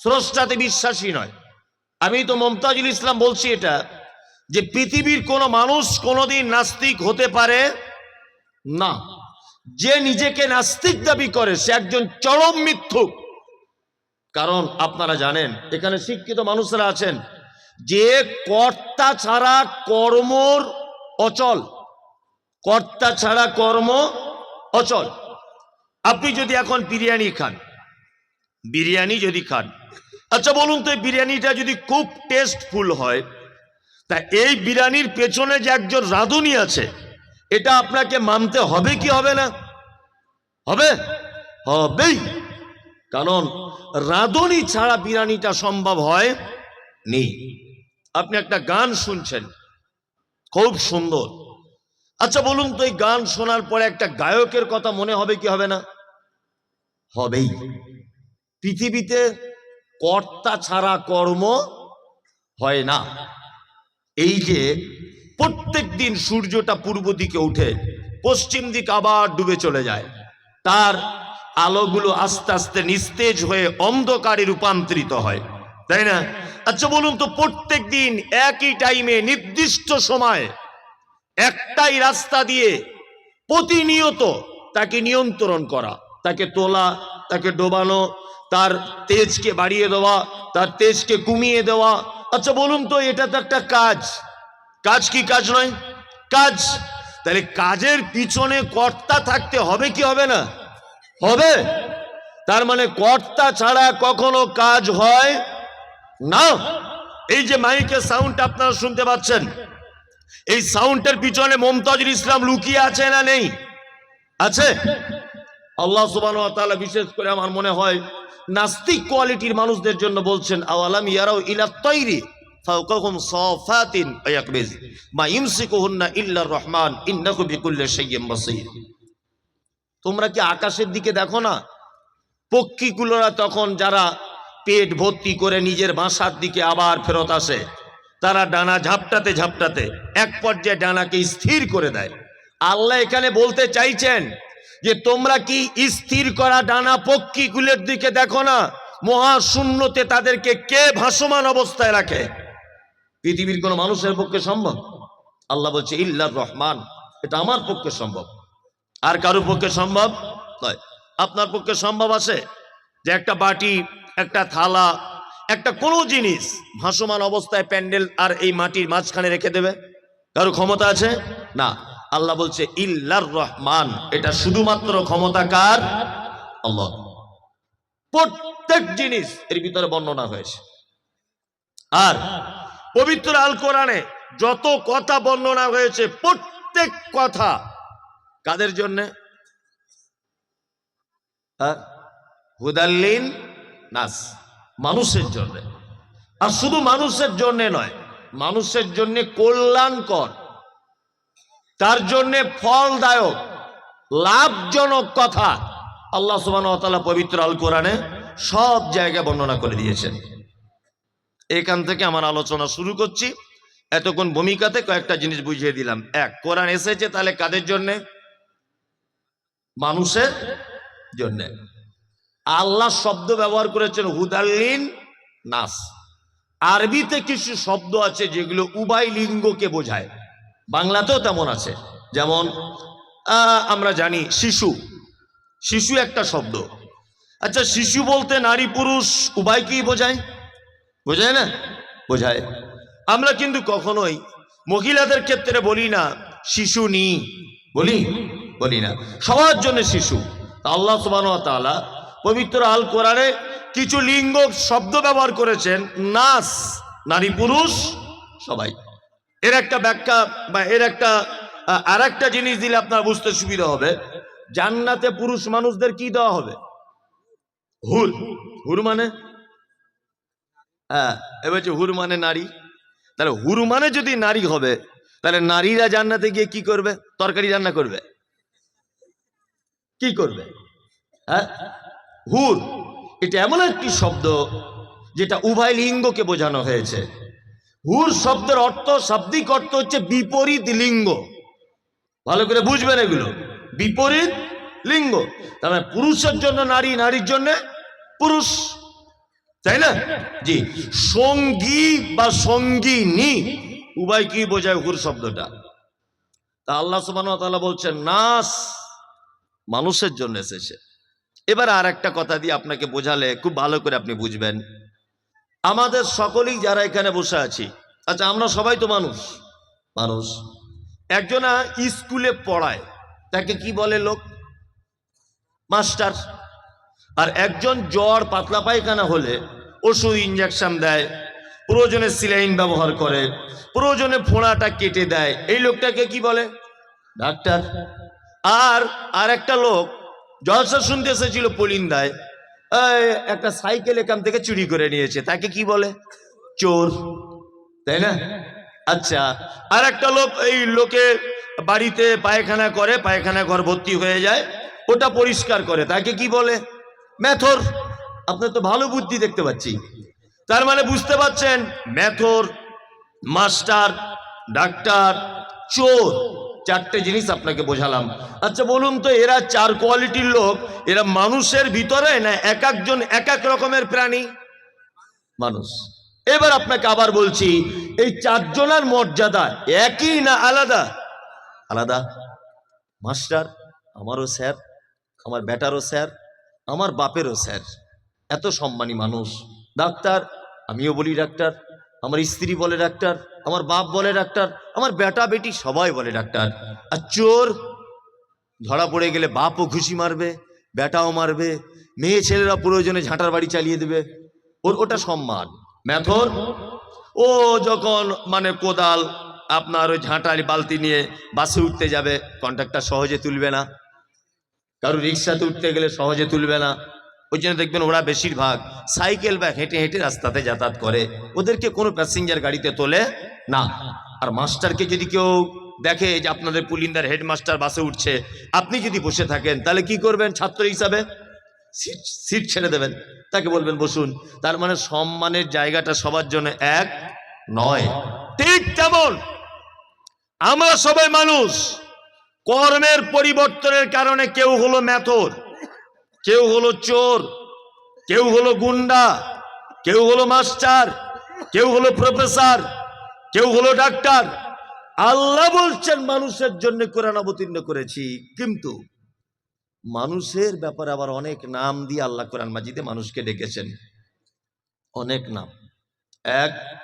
স্রষ্টাতে বিশ্বাসী নয়। আমি তো মমতাজুল ইসলাম বলছি এটা, যে পৃথিবীর কোনো মানুষ কোনোদিন নাস্তিক হতে পারে না। যে নিজেকে নাস্তিক দাবি করে, সে একজন চরম মিথ্যুক। কারণ আপনারা জানেন, এখানে শিক্ষিত মানুষরা আছেন, যে কর্তা ছাড়া কর্মর অচল। কর্তা ছাড়া কর্ম অচল। আপনি যদি এখন বিরিয়ানি খান বিরিয়ানি যদি খান। আচ্ছা বলুন তো বিরিয়ানিটা যদি খুব টেস্টফুল হয়, তা এই বিরিয়ানির পেছনে যে একজন রাঁধুনি আছে, এটা আপনাকে মানতে হবে কি হবে না? হবে? হবেই। কারণ রাঁধুনি ছাড়া বিরিয়ানিটা সম্ভব হয় নেই। আপনি একটা গান শুনছেন, খুব সুন্দর। আচ্ছা বলুন তো এই গান শোনার পরে একটা গায়কের কথা মনে হবে কি হবে না? হবেই। পৃথিবীতে কর্তা ছাড়া কর্ম হয় না। এই যে প্রত্যেক দিন সূর্যটা পূর্ব দিকে উঠে পশ্চিম দিক আবার ডুবে চলে যায়। তার আলোগুলো আস্তে আস্তে নিস্তেজ হয়ে অন্ধকারে রূপান্তরিত হয়, তাই না? আচ্ছা বলুন তো, প্রত্যেক দিন একই টাইমে নির্দিষ্ট সময় একটাই রাস্তা দিয়ে প্রতিনিয়ত তাকে নিয়ন্ত্রণ করা, তাকে তোলা, তাকে ডোবানো তার তেজকে বাড়িয়ে দেওয়া, তার তেজকে কমিয়ে দেওয়া। আচ্ছা বলুন তো, এটা তো একটা কাজ। কাজ কি কাজ নয়? কাজ। তাহলে কাজের পিছনে কর্তা থাকতে হবে কি হবে না? হবে। তার মানে কর্তা ছাড়া কখনো কাজ হয় না। এই যে মাইকের সাউন্ড আপনারা শুনতে পাচ্ছেন, এই সাউন্ডের পিছনে মমতাজুল ইসলাম লুকিয়ে আছে না নেই? আছে? আল্লাহ সুবান বিশেষ করে আমার মনে হয় নাস্তিক কোয়ালিটির মানুষদের জন্য বলছেন, আওয়ালাম ইয়ারাও ইলা তৈরি মা রহমান তোমরা কি আকাশের দিকে দেখো না? পক্ষীগুলোরা তখন যারা পেট ভর্তি করে নিজের বাসার দিকে আবার ফেরত আসে, তারা ডানা ঝাপটাতে ঝাপটাতে, এক পর্যায়ে ডানাকে স্থির করে দেয়। আল্লাহ এখানে বলতে চাইছেন যে তোমরা কি স্থির করা ডানা পক্ষীগুলোর দিকে দেখো না? মহাশূন্যতে তাদেরকে কে ভাসমান অবস্থায় রাখে? পৃথিবীর কোনো মানুষের পক্ষে সম্ভব? আল্লাহ বলছে, ইল্লার রহমান, এটা আমার পক্ষে সম্ভব। আর কারোর পক্ষে সম্ভব নয়। আপনার পক্ষে সম্ভব আছে যে একটা বাটি, একটা থালা, একটা কোনো জিনিস ভাসমান অবস্থায় প্যান্ডেল আর এই মাটির মাঝখানে রেখে দেবে? কারও ক্ষমতা আছে? না। আল্লাহ বলছে, ইল্লার রহমান। এটা শুধুমাত্র ক্ষমতা কার? আল্লাহ। প্রত্যেক জিনিস এর ভিতরে বর্ণনা হয়েছে। আর পবিত্র আল কোরআনে যত কথা বর্ণনা হয়েছে, প্রত্যেক কথা কাদের জন্যে? হ্যাঁ? হুদাল্লিন নাস, মানুষের জন্য। আর শুধু মানুষের জন্য নয়, মানুষের জন্য কল্যাণকর। তার জন্য ফলদায়ক, লাভজনক কথা আল্লাহ সুবান পবিত্র আল কোরআনে সব জায়গায় বর্ণনা করে দিয়েছেন। এখান থেকে আমার আলোচনা শুরু করছি। এতক্ষণ ভূমিকাতে কয়েকটা জিনিস বুঝিয়ে দিলাম। এক, কোরআন এসেছে তাহলে কাদের জন্যে? মানুষের জন্য। আল্লাহ শব্দ ব্যবহার করেছেন হুদাল্লিন নাস। আরবিতে কিছু শব্দ আছে যেগুলো উভয় লিঙ্গকে বোঝায়। বাংলাতেও তেমন আছে। যেমন আমরা জানি শিশু। শিশু একটা শব্দ। আচ্ছা শিশু বলতে নারী, পুরুষ উভয়কেই বোঝায়? বোঝায় না? বোঝায়। আমরা কিন্তু কখনোই মহিলাদের ক্ষেত্রে বলি না, শিশু নি। বলি? বলি না। সবার জন্য শিশু। আল্লাহ তাআলা পবিত্র আল কোরআনে কিছু লিঙ্গ শব্দ ব্যবহার করেছেন, নাস, নারী, পুরুষ, সবাই। এর একটা ব্যাখ্যা বা এর একটা আর একটা জিনিস দিলে আপনার বুঝতে সুবিধা হবে। জান্নাতে পুরুষ মানুষদের কি দেওয়া হবে? হুর। হুর মানে? হ্যাঁ হুর মানে নারী। তাহলে হুর মানে যদি নারী হবে, তাহলে নারীরা জান্নাতে গিয়ে কি করবে? তরকারি রান্না করবে। কি করবে? হ্যাঁ? হুর। এটা এমন একটি শব্দ যেটা উভয় লিঙ্গকে বোঝানো হয়েছে। হুর শব্দের অর্থ, শাব্দিক অর্থ হচ্ছে বিপরীত লিঙ্গ। ভালো করে বুঝবেন এগুলো। বিপরীত লিঙ্গ। তার পুরুষের জন্য নারী, নারীর জন্য পুরুষ। তাই না? জি। সঙ্গী বা সঙ্গিনী, উভয় কি বোঝায় হুর শব্দটা? তা আল্লাহ ওয়া বলছেন, নাস মানুষের জন্য এসেছে। এবার আর একটা কথা দিয়ে আপনাকে বোঝালে খুব ভালো করে আপনি বুঝবেন। আমাদের সকলেই যারা এখানে বসে আছি। আচ্ছা আমরা সবাই তো মানুষ। মানুষ। একজনা স্কুলে পড়ায়। তাকে কি বলে লোক? মাস্টার। আর একজন জ্বর পাতলা পায়খানা হলে ওষুধ ইঞ্জেকশন দেয় প্রয়োজনে সিলাইন ব্যবহার করে প্রয়োজনে ফোঁড়াটা কেটে দেয়। এই লোকটাকে কি বলে? ডাক্তার। আর আর একটা লোক জলসা শুনতে এসেছিল পলিন্দায় এই, একটা সাইকেল এখান থেকে চুরি করে নিয়েছে। তাকে কি বলে? চোর। তাই না? আচ্ছা আর একটা লোক এই লোকে বাড়িতে পায়খানা করে, পায়খানা ঘর ভর্তি হয়ে যায়, ওটা পরিষ্কার করে। তাকে কি বলে? ম্যাথর আপনার তো ভালো বুদ্ধি দেখতে পাচ্ছি। তার মানে বুঝতে পাচ্ছেন ম্যাথর মাস্টার, ডাক্তার, চোর। চারটে জিনিস আপনাকে বোঝালাম। আচ্ছা বলুন তো, এরা চার কোয়ালিটির লোক, এরা মানুষের ভিতরে না এক একজন এক এক রকমের প্রাণী? মানুষ। এবার আপনাকে আবার বলছি, এই চারজনের মর্যাদা একই না আলাদা? আলাদা। মাস্টার, আমারও স্যার, আমার বেটারও স্যার, আমার বাপেরও স্যার। এত সম্মানী মানুষ। ডাক্তার, আমিও বলি ডাক্তার, আমার স্ত্রী বলে ডাক্তার আমার বাপ বলে ডাক্তার, আমার বেটা বেটি সবাই বলে ডাক্তার। আর চোর, ধরা পড়ে গেলে বাপও ঘুষি মারবে, বেটাও মারবে, মেয়ে ছেলেরা প্রয়োজনে ঝাঁটার বাড়ি চালিয়ে দেবে। ওর ওটা সম্মান। ম্যাথর ও যখন মানে কোদাল, আপনার ওই ঝাঁটার বালতি নিয়ে বাসে উঠতে যাবে কন্ট্রাক্টর সহজে তুলবে না। কারও রিক্সাতে উঠতে গেলে সহজে তুলবে না। ওই জন্য দেখবেন ওরা বেশিরভাগ সাইকেল বা হেঁটে হেঁটে রাস্তাতে যাতায়াত করে। ওদেরকে কোনো প্যাসেঞ্জার গাড়িতে তোলে না, আর মাস্টারকে যদি কেউ দেখে যে আপনাদের পুলিন্দার হেডমাস্টার বাসে উঠছে, আপনি যদি বসে থাকেন, তাহলে কি করবেন ছাত্র হিসাবে? সিট সিট ছেড়ে দেবেন। তাকে বলবেন, বসুন। তার মানে সম্মানের জায়গাটা সবার জন্য এক নয়। ঠিক তেমন। আমরা সবাই মানুষ। কর্মের পরিবর্তনের কারণে কেউ হলো মেথর কেউ হলো চোর, কেউ হলো গুন্ডা, কেউ হলো মাস্টার, কেউ হলো প্রফেসর। কেউ হলো ডাক্তার। আল্লাহ বলছেন, মানুষের জন্য কোরআন অবতীর্ণ করেছি। কিন্তু মানুষের ব্যাপারে আবার অনেক নাম দিয়ে আল্লাহ কোরআন মাজিদে মানুষকে ডেকেছেন। অনেক নাম। এক,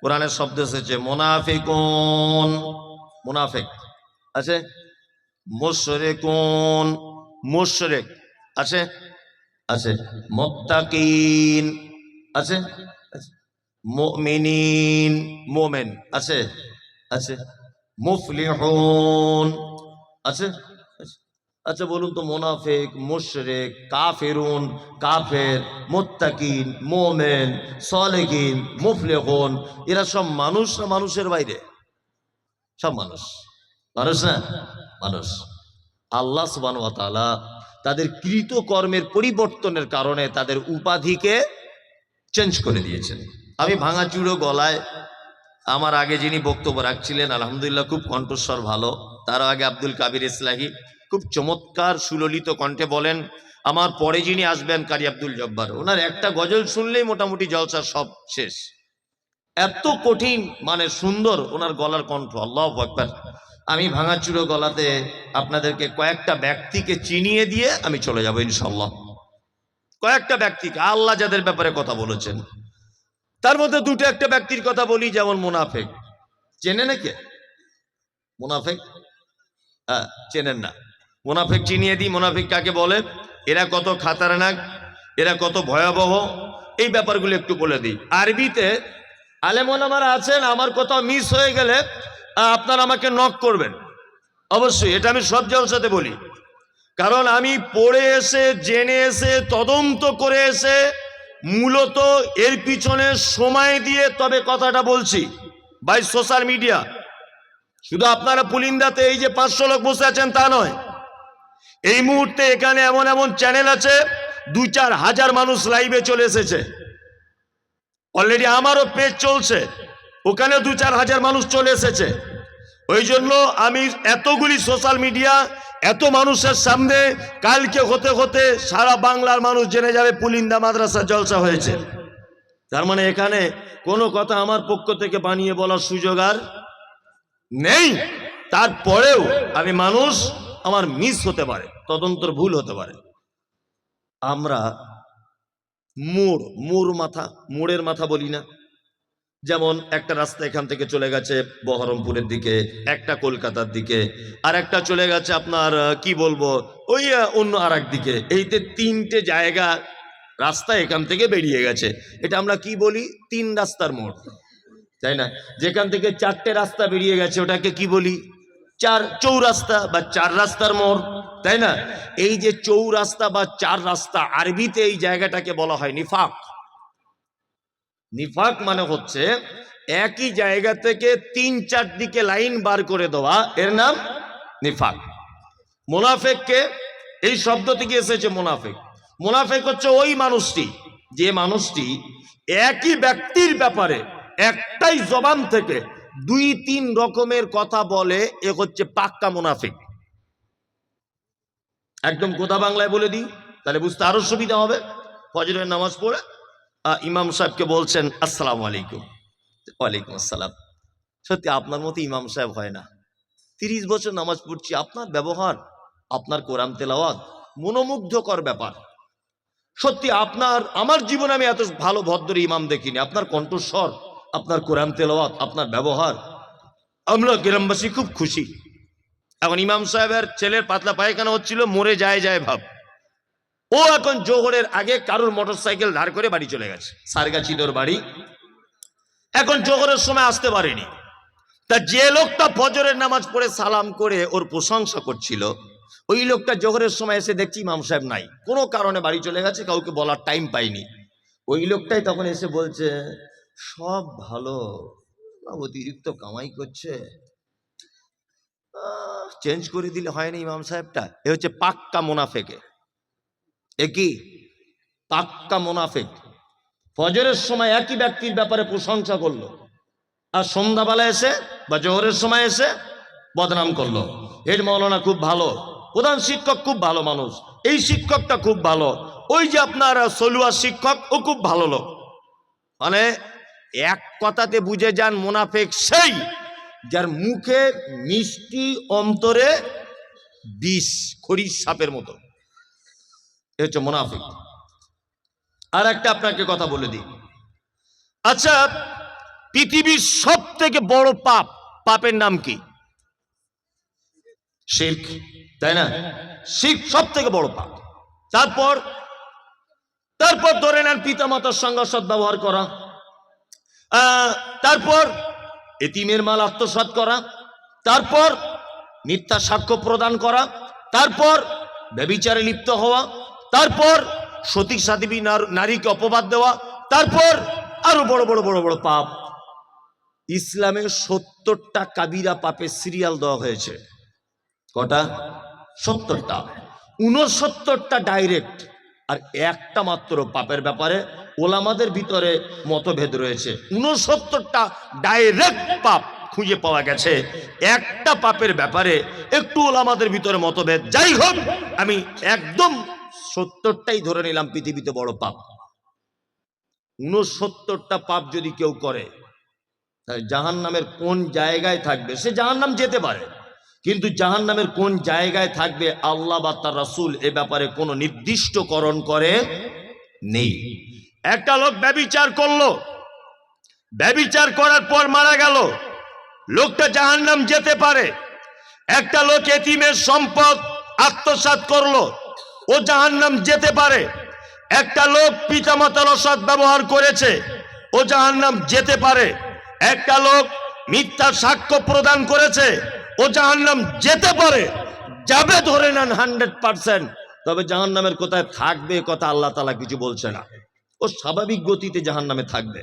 কোরআনের শব্দ এসেছে, মোনাফিকুন। মুনাফেক। আছে? মোশরেকুন। মোশরেক। আছে? আছে? মোত্তাকিন। আছে? আছে। মুমিনিন, মোমেন, আছে? আছে? মুফলিহুন, আছে। আচ্ছা বলুন তো, মোনাফেক, মুশরেক, কাফেরুন, কাফের, মোত্তাকিন, মোমেন সলেকিন মুফলেহুন, এরা সব মানুষ না মানুষের বাইরে? সব মানুষ। মানুষ না? মানুষ। আল্লাহ সুবান তাদের কৃত কর্মের পরিবর্তনের কারণে তাদের উপাধিকে চেঞ্জ করে দিয়েছেন। আমি ভাঙাচুরো গলায় আমার আগে যিনি বক্তব্য রাখছিলেন, আলহামদুলিল্লাহ খুব কণ্ঠস্বর ভালো। তার আগে আব্দুল কাবির ইসলাহি খুব চমৎকার সুললিত কণ্ঠে বলেন, আমার পরে যিনি আসবেন কারি আব্দুল জব্বার, ওনার একটা গজল শুনলেই মোটামুটি জলসা সব শেষ। এত কঠিন মানে সুন্দর ওনার গলার কণ্ঠ, আল্লাহ একবার আমি ভাঙাচুরো গলাতে আপনাদেরকে কয়েকটা ব্যক্তিকে চিনিয়ে দিয়ে আমি চলে যাব ইনশাল্লাহ কয়েকটা ব্যক্তিকে, আল্লাহ যাদের ব্যাপারে কথা বলেছেন। তার মধ্যে দুটো একটা ব্যক্তির কথা বলি, যেমন মুনাফেক। চেনে নাকি মুনাফেক? হ্যাঁ চেনেন না। মুনাফেক চিনিয়ে দিই, মুনাফিক কাকে বলে? এরা কত খাতারনাক, এরা কত ভয়াবহ, এই ব্যাপারগুলো একটু বলে দিই। আরবিতে আলেমন আমার আছেন, আমার কোথাও মিস হয়ে গেলে আপনার আমাকে নক করবেন। অবশ্যই, এটা আমি সব জলসাতে বলি। কারণ আমি পড়ে এসে, জেনে এসে, তদন্ত করে এসে মূলত এর পিছনে সময় দিয়ে তবে কথাটা বলছি বাই সোশ্যাল মিডিয়া শুধু আপনারা পুলিন্দাতে এই যে পাঁচশো লোক বসে আছেন তা নয়, এই মুহূর্তে এখানে এমন এমন চ্যানেল আছে দু চার হাজার মানুষ লাইভে চলে এসেছে। অলরেডি আমারও পেজ চলছে ওখানে দু চার হাজার মানুষ চলে এসেছে। ওই জন্য আমি এতগুলি সোশ্যাল মিডিয়া এত মানুষের সামনে কালকে হতে হতে সারা বাংলার মানুষ জেনে যাবে পুলিন্দা মাদ্রাসা জলসা হয়েছে। তার মানে এখানে কোনো কথা আমার পক্ষ থেকে বানিয়ে বলার সুযোগ আর নেই। তারপরেও আমি মানুষ, আমার মিস হতে পারে, তদন্তর ভুল হতে পারে। আমরা মোড় মোড় মাথা, মোড়ের মাথা বলি না। যেমন একটা রাস্তা এখান থেকে চলে গেছে বহরমপুরের দিকে, একটা কলকাতার দিকে, আর একটা চলে গেছে আপনার কি বলব, ওই অন্য আর দিকে। এইতে তিনটে জায়গা রাস্তা এখান থেকে বেরিয়ে গেছে। এটা আমরা কি বলি? তিন রাস্তার মোড়। তাই না? যেখান থেকে চারটে রাস্তা বেরিয়ে গেছে, ওটাকে কি বলি? চার, চৌরাস্তা বা চার রাস্তার মোড়। তাই না? এই যে চৌরাস্তা বা চার রাস্তা, আরবিতে এই জায়গাটাকে বলা হয় নিফাক। নিফাক মানে হচ্ছে একই জায়গা থেকে তিন চার দিকে লাইন বার করে দেওয়া। এর নাম নিফাক। মোনাফেককে এই শব্দ থেকে এসেছে মোনাফেক। মোনাফেক হচ্ছে ওই মানুষটি, যে মানুষটি একই ব্যক্তির ব্যাপারে একটাই জবান থেকে দুই তিন রকমের কথা বলে, এ হচ্ছে পাক্কা মুনাফিক। একদম গোদা বাংলায় বলে দিই, তাহলে বুঝতে আরও সুবিধা হবে। ফজরের নামাজ পড়ে ইমাম সাহেবকে বলছেন, আসসালাম আলাইকুম। ওয়ালাইকুম আসসালাম। সত্যি আপনার মতো ইমাম সাহেব হয় না। তিরিশ বছর নামাজ পড়ছি, আপনার ব্যবহার, আপনার কোরআন তেলাওয়াত মনোমুগ্ধকর ব্যাপার। সত্যি আপনার, আমার জীবনে আমি এত ভালো, ভদ্র ইমাম দেখিনি। আপনার কণ্ঠস্বর, আপনার কোরআন তেলাওয়াত, আপনার ব্যবহার, আমরা গ্রামবাসী খুব খুশি। এখন ইমাম সাহেবের ছেলের পাতলা পায়খানা হচ্ছিল, মরে যায় যায় ভাব। ও এখন জোহরের আগে কারোর মোটর সাইকেল ধার করে বাড়ি চলে গেছে। সারগাছিদোর বাড়ি। এখন জোহরের সময় আসতে পারেনি। তা যে লোকটা ফজরের নামাজ পড়ে সালাম করে ওর প্রশংসা করছিল, ওই লোকটা জোহরের সময় এসে দেখছি ইমাম সাহেব নাই। কোনো কারণে বাড়ি চলে গেছে, কাউকে বলার টাইম পাইনি ওই লোকটাই তখন এসে বলছে, সব ভালো। অতিরিক্ত কামাই করছে। চেঞ্জ করে দিলে হয়নি ইমাম সাহেবটা? এ হচ্ছে পাক্কা মোনাফেকে। এ কি? পাক্কা মোনাফেক। ফজরের সময় একই ব্যক্তির ব্যাপারে প্রশংসা করল। আর সন্ধ্যাবেলা এসে বা জোহরের সময় এসে বদনাম করল। এর মৌলানা খুব ভালো। প্রধান শিক্ষক খুব ভালো মানুষ। এই শিক্ষকটা খুব ভালো। ওই যে আপনার সলুয়া শিক্ষক, ও খুব ভালো লোক। মানে এক কথাতে বুঝে যান মোনাফেক সেই যার মুখে মিষ্টি অন্তরে বিষ খরির সাপের মতো। এ হচ্ছে মোনাফিক। আর একটা আপনাকে কথা বলে দিই। আচ্ছা পৃথিবীর সব থেকে বড় পাপ, পাপের নাম কি? শির্ক, তাই না? শির্ক সব থেকে বড় পাপ। তারপর তারপর ধরে নেন পিতা মাতার সঙ্গে সদ্ব্যবহার করা তারপর এতিমের মাল আত্মসাৎ করা। তারপর মিথ্যা সাক্ষ্য প্রদান করা। তারপর ব্যবিচারে লিপ্ত হওয়া। তারপর সতী সাধিবী নারীকে অপবাদ দেওয়া, তারপর আরও বড় বড় বড় বড় পাপ। ইসলামের সত্তরটা কাবিরা পাপের সিরিয়াল দেওয়া হয়েছে। কটা? সত্তরটা। উনসত্তরটা ডাইরেক্ট আর একটা মাত্র পাপের ব্যাপারে ওলামাদের ভিতরে মতভেদ রয়েছে। উনসত্তরটা ডাইরেক্ট পাপ খুঁজে পাওয়া গেছে। একটা পাপের ব্যাপারে একটু ওলামাদের ভিতরে মতভেদ। যাই হোক, আমি একদম সত্তরটাই ধরে নিলাম পৃথিবীতে বড় পাপ। উনসত্তরটা পাপ যদি কেউ করে জাহান নামের কোন জায়গায় থাকবে? সে জাহান নাম যেতে পারে, কিন্তু জাহান নামের কোন জায়গায় থাকবে আল্লাহ বা তার রাসুল এ ব্যাপারে কোনো নির্দিষ্টকরণ করে নেই। একটা লোক ব্যবিচার করল, ব্যবিচার করার পর মারা গেল, লোকটা জাহান নাম যেতে পারে। একটা লোক এতিমের সম্পদ আত্মসাৎ করল ও জাহান নাম যেতে পারে। একটা লোক পিতামাতার অসৎ ব্যবহার করেছে, ও জাহান নাম যেতে পারে। একটা লোক মিথ্যা সাক্ষ্য প্রদান করেছে, ও জাহান্নাম যেতে পারে। যাবে ধরে নেন হান্ড্রেড পার্সেন্ট। তবে জাহান্নামের কোথায় থাকবে কথা আল্লাহ তালা কিছু বলছে না। ও স্বাভাবিক গতিতে জাহান্নামে থাকবে।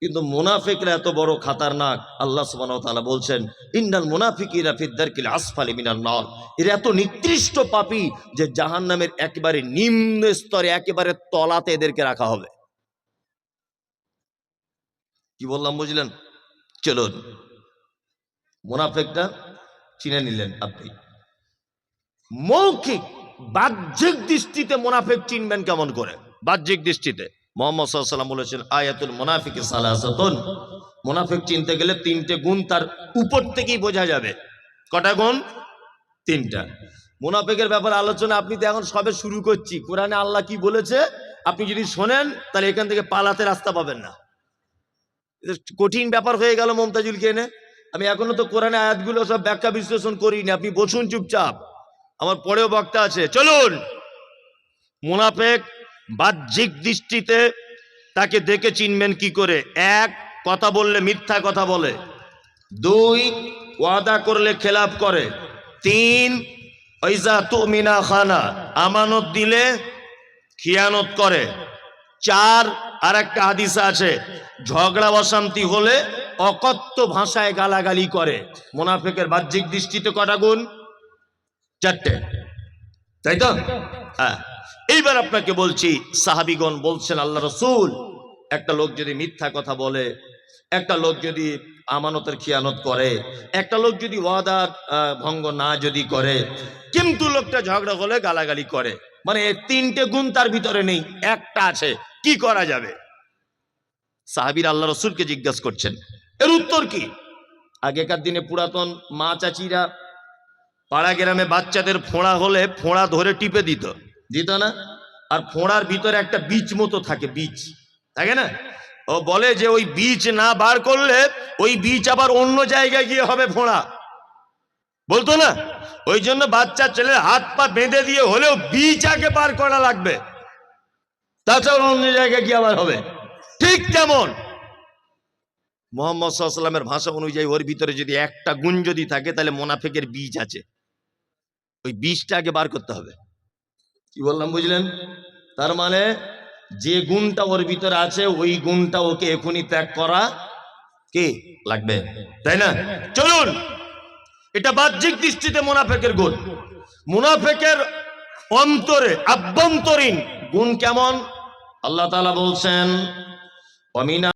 কিন্তু মুনাফিকরা এত বড় খাতারনাক। আল্লাহ সুবহানাহু ওয়া তাআলা বলছেন, ইন্নাল মুনাফিকিরা ফিদ্দারকিল আসফালি মিনান নার। এরা এত নিকৃষ্ট পাপী যে জাহান্নামের একেবারে নিম্ন স্তরে, একেবারে তলাতে এদেরকে রাখা হবে। কি বললাম বুঝলেন? চলুন। মুনাফেকটা চিনে নিলেন আপনি। মৌখিক, বাহ্যিক দৃষ্টিতে মুনাফেক চিনবেন কেমন করে? বাহ্যিক দৃষ্টিতে। মোহাম্মদ সাল্লাম বলেছেন, আয়াতুল মোনাফিক সালাসাতুন। মোনাফিক চিনতে গেলে তিনটে গুণ তার উপর থেকেই বোঝা যাবে। কটা গুণ? তিনটা। মুনাফেকের ব্যাপারে আলোচনা, আপনি তো এখন সবে শুরু করছি। কোরআনে আল্লাহ কি বলেছে? আপনি যদি শোনেন, তাহলে এখান থেকে পালাতে রাস্তা পাবেন না। কঠিন ব্যাপার হয়ে গেল মমতাজুলকে এনে। আমি এখনও তো কোরআনে আয়াতগুলো সব ব্যাখ্যা বিশ্লেষণ করিনি। আপনি বসুন চুপচাপ। আমার পরেও বক্তা আছে। চলুন! মুনাফেক বাহ্যিক দৃষ্টিতে তাকে দেখে চিনবেন কি করে? এক, কথা বললে মিথ্যা কথা বলে। দুই, ওয়াদা করলে খেলাপ করে। তিন ঐজা তুমিনা খানা, আমানত দিলে খিয়ানত করে। চার আর একটা হাদিস আছে, ঝগড়া অশান্তি হলে অকথ্য ভাষায় গালাগালি করে। মোনাফেকের বাহ্যিক দৃষ্টিতে কটা গুণ? চারটে। তাই তো? হ্যাঁ। এইবার আপনাকে বলছি, সাহাবিগণ বলছেন, আল্লাহ রসুল, একটা লোক যদি মিথ্যা কথা বলে, একটা লোক যদি আমানতের খিয়ানত করে, একটা লোক যদি ওয়াদার ভঙ্গ না যদি করে, কিন্তু লোকটা ঝগড়া হলে গালাগালি করে। মানে তিনটে গুণ তার ভিতরে নেই, একটা আছে, কি করা যাবে? সাহাবির আল্লাহ রসুলকে জিজ্ঞাসা করছেন, এর উত্তর কি? আগেকার দিনে পুরাতন মা চাচিরা পাড়া গ্রামে বাচ্চাদের ফোঁড়া হলে ফোঁড়া ধরে টিপে দিত। দিত না? আর ফোঁড়ার ভিতরে একটা বীজ মতো থাকে, বীজ। থাকে না? ও বলে যে ওই বীজ না বার করলে ওই বীজ আবার অন্য জায়গায় গিয়ে হবে ফোঁড়া। বলতো না? ওই জন্য বাচ্চা ছেলে হাত পা বেঁধে দিয়ে হলেও বীজ আগে বার করা লাগবে। তাছাড়া অন্য জায়গায় গিয়ে আবার হবে। ঠিক তেমন। মোহাম্মদ সাল্লামের ভাষা অনুযায়ী ওর ভিতরে যদি একটা গুণ যদি থাকে, তাহলে মোনাফেকের বীজ আছে। ওই বীজটা আগে বার করতে হবে। কি বললাম, বুঝলেন? তার মানে যে গুণটা ওর ভিতরে আছে, ওই গুণটা ওকে এখনই ত্যাগ করা কি? লাগবে। তাই না? চলুন, এটা বাহ্যিক দৃষ্টিতে মুনাফেকের গুণ। মুনাফেকের অন্তরে, আভ্যন্তরীণ গুণ কেমন? আল্লাহ তাআলা বলছেন অমিনা